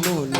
moon.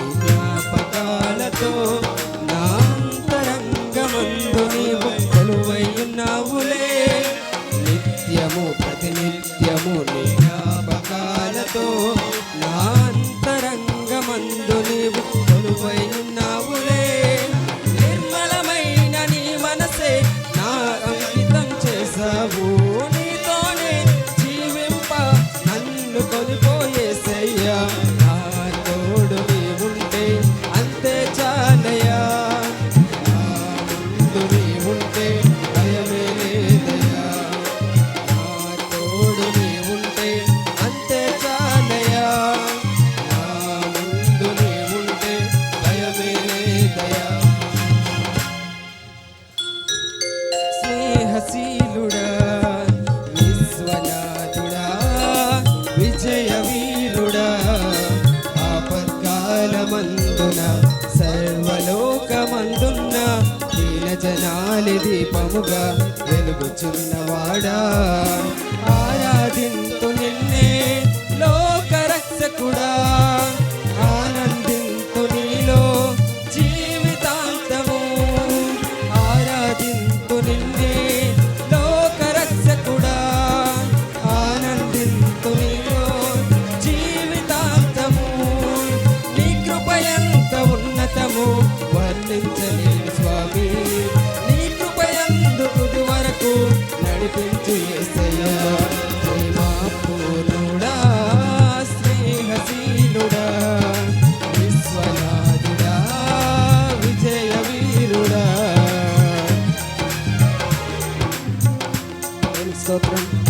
స్నేహశీలుడా విశ్వనాథుడా విజయ వీరుడా ఆపత్కాలమందున సర్వలోకమందున్న నీల జనాలి దీపముగా వెలుగుచున్నవాడా. ఆరాధింతు నిన్నే లోకరక్షకుడా. స్తోత్రం